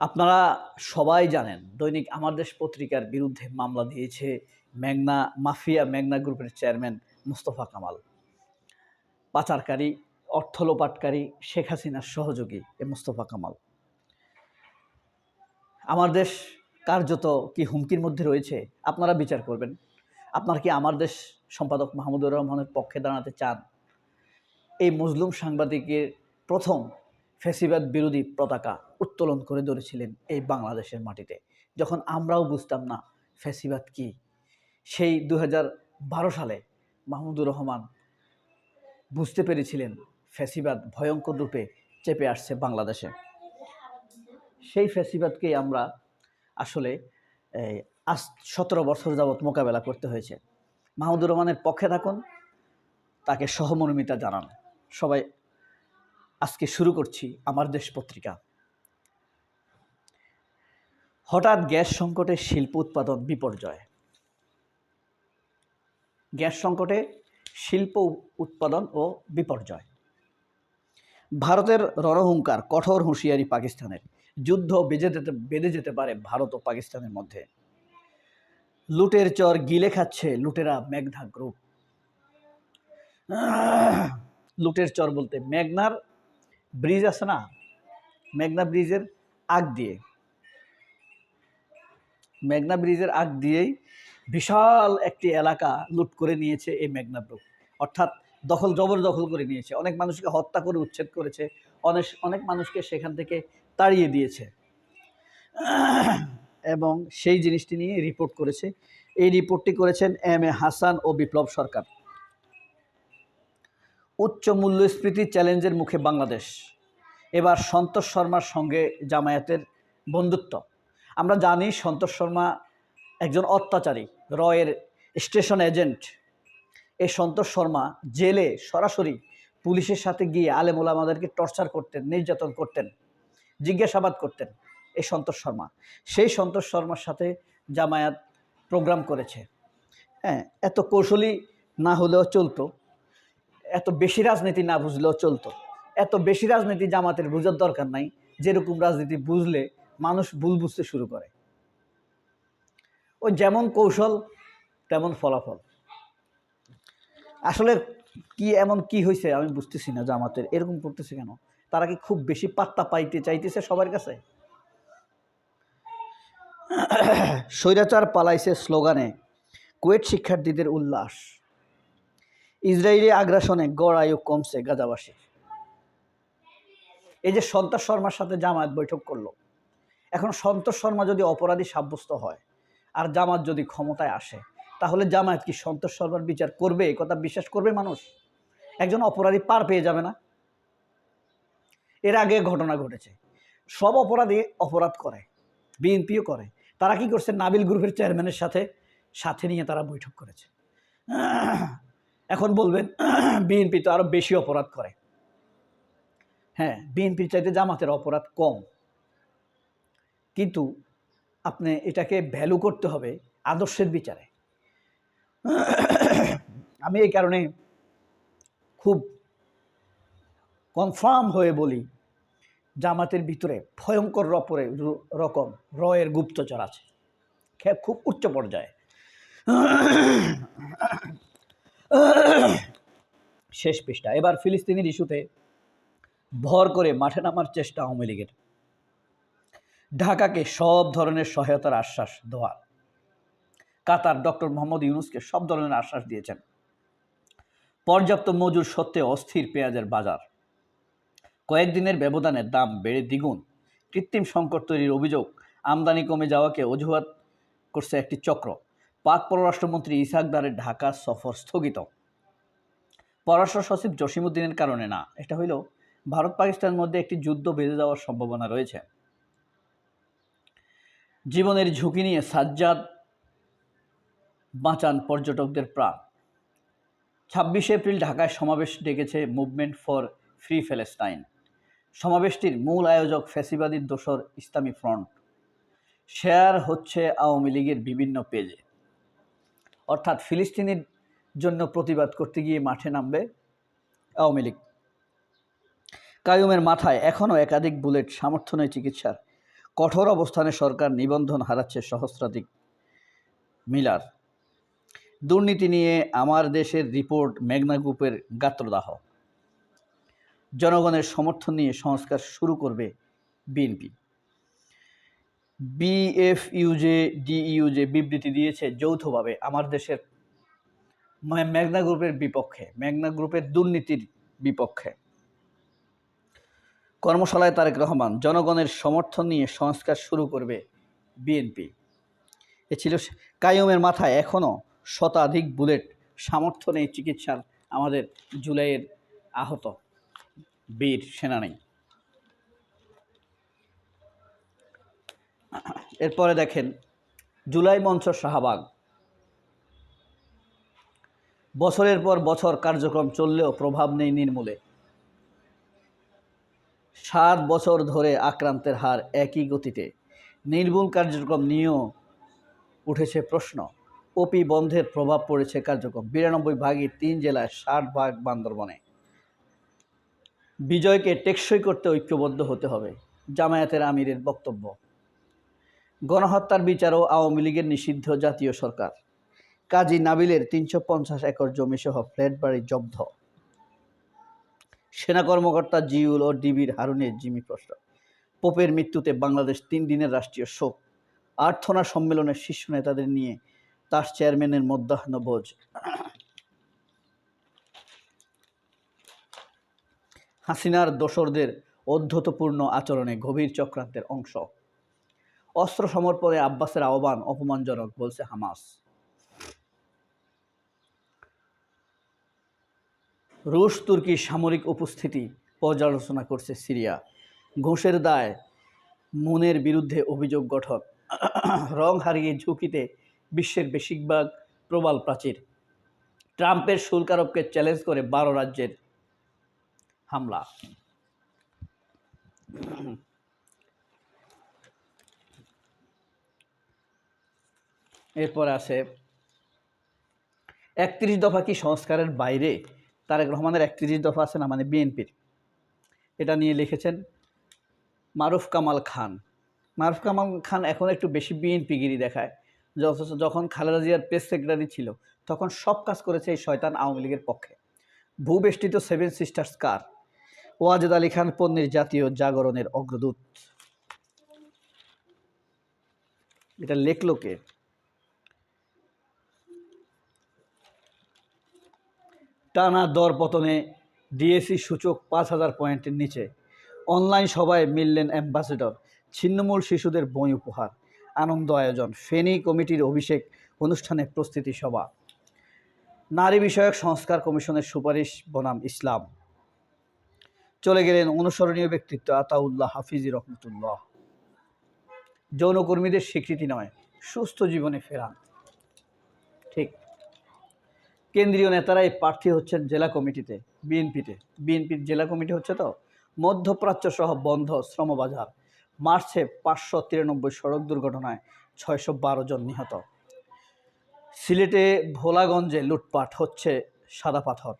আপনারা সবাই জানেন, দৈনিক আমার দেশ পত্রিকার বিরুদ্ধে মামলা দিয়েছে মেঘনা মাফিয়া মেঘনা গ্রুপের চেয়ারম্যান মুস্তফা কামাল। পাচারকারী, অর্থ লোপাটকারী শেখ হাসিনার সহযোগী এ মুস্তফা কামাল। আমার দেশ কার্যত কি হুমকির মধ্যে রয়েছে? আপনারা বিচার করবেন। আপনারা কি আমার দেশ সম্পাদক মাহমুদুর রহমানের পক্ষে দাঁড়াতে চান? এই মজলুম সাংবাদিকের প্রথম ফেসিবাদ বিরোধী পতাকা উত্তোলন করে ধরেছিলেন এই বাংলাদেশের মাটিতে। যখন আমরাও বুঝতাম না ফেসিবাদ কি, সেই দু সালে মাহমুদুর রহমান বুঝতে পেরেছিলেন ফেসিবাদ ভয়ঙ্কর রূপে চেপে আসছে বাংলাদেশে। সেই ফেসিবাদকেই আমরা আসলে আজ সতেরো বছর যাবৎ মোকাবেলা করতে হয়েছে। মাহমুদুর রহমানের পক্ষে থাকুন, তাকে সহমর্মিতা জানান। সবাই আজকে শুরু করছি আমার দেশ পত্রিকা। হঠাৎ গ্যাস সংকটে শিল্প উৎপাদন বিপর্যয়। গ্যাস সংকটে শিল্প উৎপাদন ও বিপর্যয়। ভারতের রণহুঙ্কার কঠোর হুঁশিয়ারি পাকিস্তানের। যুদ্ধ বেজে যেতে, বেঁধে যেতে পারে ভারত ও পাকিস্তানের মধ্যে। লুটের চর গিলে খাচ্ছে লুটেরা মেঘনা গ্রুপ লুটের চর বলতে মেঘনার ব্রিজ আছে না? মেঘনা ব্রিজের আগ দিয়ে। মেঘনা ব্রিজের আগ দিয়েই বিশাল একটি এলাকা লুট করে নিয়েছে এই মেঘনা গ্রুপ অর্থাৎ দখল জবরদখল করে নিয়েছে। অনেক মানুষকে হত্যা করে, উচ্ছেদ করেছে। অনেক অনেক মানুষকে সেখান থেকে তাড়িয়ে দিয়েছে। এবং সেই জিনিসটি নিয়ে রিপোর্ট করেছে। এই রিপোর্টটি করেছেন এম এ হাসান ও বিপ্লব সরকার। উচ্চ মূল্যস্ফীতি চ্যালেঞ্জের মুখে বাংলাদেশ। এবার সন্তোষ শর্মার সঙ্গে জামায়াতের বন্ধুত্ব। আমরা জানি সন্তোষ শর্মা একজন অত্যাচারী, রয়ের স্টেশন এজেন্ট। এই সন্তোষ শর্মা জেলে সরাসরি পুলিশের সাথে গিয়ে আলেমুল আমাদেরকে টর্চার করতেন, নির্যাতন করতেন, জিজ্ঞাসাবাদ করতেন এই সন্তোষ শর্মা। সেই সন্তোষ শর্মার সাথে জামায়াত প্রোগ্রাম করেছে। হ্যাঁ এত কৌশলী না হলেও চলতো। এত বেশি রাজনীতি না বুঝলেও চলতো। এত বেশি রাজনীতি জামাতের বুঝার দরকার নাই। যেরকম রাজনীতি বুঝলে মানুষ ভুল বুঝতে শুরু করে। ওই যেমন কৌশল, তেমন ফলাফল। আসলে কি এমন কি হয়েছে আমি বুঝতেছি না জামাতের। এরকম করতেছে কেন? তারা কি খুব বেশি পাত্তা পাইতে চাইতেছে সবার কাছে? স্বৈরাচার পালাইছে স্লোগানে, কুয়েট শিক্ষার্থীদের উল্লাস। ইসরায়েলি আগ্রাসনে গড় আয়ু কমছে গাজাবাসী এই যে সন্তোষ শর্মার সাথে জামায়াত বৈঠক করল, এখন সন্তোষ শর্মা যদি অপরাধী সাব্যস্ত হয় আর জামাত যদি ক্ষমতায় আসে, তাহলে জামায়াত কি সন্তোষ শর্মার বিচার করবে? কথা বিশ্বাস করবে মানুষ? একজন অপরাধী পার পেয়ে যাবে না। এর আগে ঘটনা ঘটেছে। সব অপরাধী অপরাধ করে, বিএনপিও করে। তারা কি করছে? নাবিল গ্রুপের চেয়ারম্যানের সাথে সাথে নিয়ে তারা বৈঠক করেছে। এখন বলবেন, বিএনপি তো আরও বেশি অপরাধ করে। হ্যাঁ বিএনপির চাইতে জামাতের অপরাধ কম। কিন্তু আপনি এটাকে ভ্যালু করতে হবে আদর্শের বিচারে। আমি এই কারণে খুব কনফার্ম হয়ে বলি, জামাতের ভিতরে ভয়ঙ্কর রপরে রকম রয়ের গুপ্তচর আছে। খুব উচ্চ পর্যায়ে। শেষ পৃষ্ঠা। এবার ফিলিস্তিনির ইস্যুতে ভর করে মাঠে নামার চেষ্টা আওয়ামী লীগের। ঢাকাকে সব ধরনের সহায়তার আশ্বাস দেওয়া কাতার ডক্টর মোহাম্মদ ইউনুসকে সব ধরনের আশ্বাস দিয়েছেন। পর্যাপ্ত মজুর সত্ত্বে অস্থির পেঁয়াজের বাজার। কয়েকদিনের ব্যবধানে দাম বেড়ে দ্বিগুণ। কৃত্রিম সংকট তৈরির অভিযোগ আমদানি কমে যাওয়াকে অজুহাত করছে একটি চক্র। পাক পররাষ্ট্রমন্ত্রী ইসাকদারের ঢাকা সফর স্থগিত। পররাষ্ট্র সচিব জসিমুদ্দিনের কারণে না, এটা হইল ভারত পাকিস্তানের মধ্যে একটি যুদ্ধ বেঁধে যাওয়ার সম্ভাবনা রয়েছে। জীবনের ঝুঁকি নিয়ে সাজ্জাদ বাঁচান পর্যটকদের প্রাণ। ছাব্বিশে এপ্রিল ঢাকায় সমাবেশ ডেকেছে মুভমেন্ট ফর ফ্রি প্যালেস্টাইন সমাবেশটির মূল আয়োজক ফ্যাসিবাদী দোসর ইসলামী ফ্রন্ট। শেয়ার হচ্ছে আওয়ামী লীগের বিভিন্ন পেজে। অর্থাৎ ফিলিস্তিনির জন্য প্রতিবাদ করতে গিয়ে মাঠে নামবে আওয়ামী লীগ। কায়ুমের মাথায় এখনও একাধিক বুলেট সামর্থ্য নেই চিকিৎসার। কঠোর অবস্থানে সরকার নিবন্ধন হারাচ্ছে সহস্রাধিক মিলার। দুর্নীতি নিয়ে আমার দেশের রিপোর্ট মেঘনা গ্রুপের গাত্রদাহ। জনগণের সমর্থন নিয়ে সংস্কার শুরু করবে বিএনপি। বিএফইউজে ডিইউজে বিবৃতি দিয়েছে যৌথভাবে আমার দেশের মেঘনা গ্রুপের বিপক্ষে মেঘনা গ্রুপের দুর্নীতির বিপক্ষে। কর্মশালায় তারেক রহমান জনগণের সমর্থন নিয়ে সংস্কার শুরু করবে বিএনপি এ ছিল কাইয়ুমের মাথায় এখনও শতাধিক বুলেট, সামর্থ্য নেই চিকিৎসার আমাদের জুলাইয়ের আহত বীর সেনানী এরপরে দেখেন, জুলাই মঞ্চ শাহবাগ। বছরের পর বছর কার্যক্রম চললেও প্রভাব নেই নির্মূলে। সাত বছর ধরে আক্রান্তের হার একই গতিতে। নির্মূল কার্যক্রম নিয়েও উঠেছে প্রশ্ন। ওপি বন্ধের প্রভাব পড়েছে কার্যক্রম বিরানব্বই ভাগই তিন জেলায় ষাট ভাগ বান্দরবনে। বিজয়কে টেকসই করতে ঐক্যবদ্ধ হতে হবে, জামায়াতের আমিরের বক্তব্য। গণহত্যার বিচারও আওয়ামী লীগের নিষিদ্ধ জাতীয় সরকার। কাজী নাবিলের তিনশো পঞ্চাশ একর জমিসহ ফ্ল্যাট বাড়ি জব্দ। সেনা কর্মকর্তা জিউল ও ডিবির হারুনের জিমি প্রশ্ন। পোপের মৃত্যুতে বাংলাদেশ তিন দিনের রাষ্ট্রীয় শোক। আর্থনা সম্মেলনের শীর্ষ নেতাদের নিয়ে তার চেয়ারম্যানের মধ্যাহ্নভোজ হাসিনার দোসরদের অধ্যতপূর্ণ আচরণে গভীর চক্রান্তের অংশ। অস্ত্র সমর্পণে আব্বাসের আহ্বান অপমানজনক, বলছে হামাস। রুশ তুর্কির সামরিক উপস্থিতি পর্যালোচনা করছে সিরিয়া। ঘোষের দায়, মুনের বিরুদ্ধে অভিযোগ গঠন। রং হারিয়ে ঝুঁকিতে বিশ্বের বেশিরভাগ প্রবাল প্রাচীর। ট্রাম্পের শুল্কারোপকে চ্যালেঞ্জ করে বারো রাজ্যের হামলা। এরপর আছে, একত্রিশ দফা কি সংস্কারের বাইরে তারেক রহমানের একত্রিশ দফা আছে না মানে বিএনপির? এটা নিয়ে লিখেছেন মারুফ কামাল খান। মারুফ কামাল খান এখন একটু বেশি বিএনপিগিরি দেখায়। অথচ যখন খালেদা জিয়ার প্রেস সেক্রেটারি ছিল, তখন সব কাজ করেছে এই শয়তান আওয়ামী লীগের পক্ষে। ভূবেষ্টিত সেভেন সিস্টার্স কার? ওয়াজেদ আলী খান পন্নীর জাতীয় জাগরণের অগ্রদূত। এটা লেখলো কে? টানা দর পতনে ডিএসি সূচক পাঁচ হাজার পয়েন্টের নিচে। অনলাইন সভায় মিললেন অ্যাম্বাসেডর ছিন্নমূল শিশুদের বই উপহার, আনন্দ আয়োজন, ফেনী কমিটির অভিষেক অনুষ্ঠানে প্রস্তুতি সভা। নারী বিষয়ক সংস্কার কমিশনের সুপারিশ বনাম ইসলাম। চলে গেলেন অনুসরণীয় ব্যক্তিত্ব আতাউল্লাহ হাফিজি রহমতুল্লাহ। যৌনকর্মীদের স্বীকৃতি নয়, সুস্থ জীবনে ফেরান। কেন্দ্রীয় নেতারাই প্রার্থী হচ্ছেন জেলা কমিটিতে, বিএনপিতে। বিএনপির জেলা কমিটি হচ্ছে তো মধ্যপ্রাচ্য সহ বন্ধ শ্রমবাজার। মার্চে পাঁচশো তিরানব্বই সড়ক দুর্ঘটনায় ছয়শো বারো জন নিহত। সিলেটে ভোলাগঞ্জে লুটপাট হচ্ছে সাদা পাথর।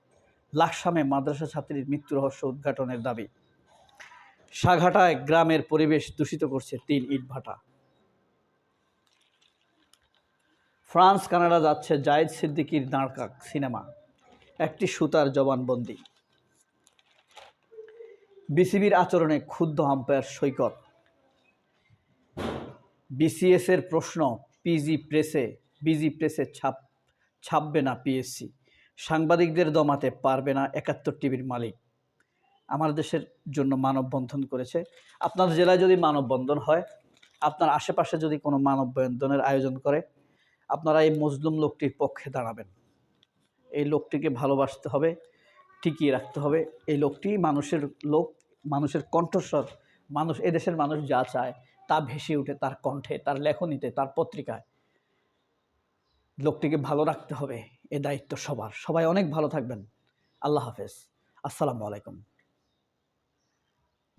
লাকসামে মাদ্রাসা ছাত্রীর মৃত্যু রহস্য উদ্ঘাটনের দাবি। সাঘাটায় গ্রামের পরিবেশ দূষিত করছে তিন ইটভাটা। ফ্রান্স, কানাডা যাচ্ছে জায়েদ সিদ্দিকির দাঁড়কাক সিনেমা। একটি সুতার জবানবন্দি। বিসিবির আচরণে ক্ষুব্ধ আম্পায়ার সৈকত। বিসিএস এর প্রশ্ন, পিজি প্রেসে বিজি প্রেসে ছাপ, ছাপবে না পিএসসি। সাংবাদিকদের দমাতে পারবে না একাত্তর টিভির মালিক। আমার দেশের জন্য মানববন্ধন করেছে। আপনার জেলায় যদি মানববন্ধন হয়, আপনার আশেপাশে যদি কোনো মানববন্ধনের আয়োজন করে আপনারা এই মজলুম লোকটির পক্ষে দাঁড়াবেন। এই লোকটিকে ভালোবাসতে হবে, টিকিয়ে রাখতে হবে। এই লোকটি মানুষের লোক, মানুষের কণ্ঠস্বর, মানুষ, এদেশের মানুষ যা চায় তা ভেসে ওঠে তার কণ্ঠে, তার লেখনীতে, তার পত্রিকায়। লোকটিকে ভালো রাখতে হবে, এ দায়িত্ব সবার। সবাই অনেক ভালো থাকবেন। আল্লাহ হাফেজ। আসসালামু আলাইকুম।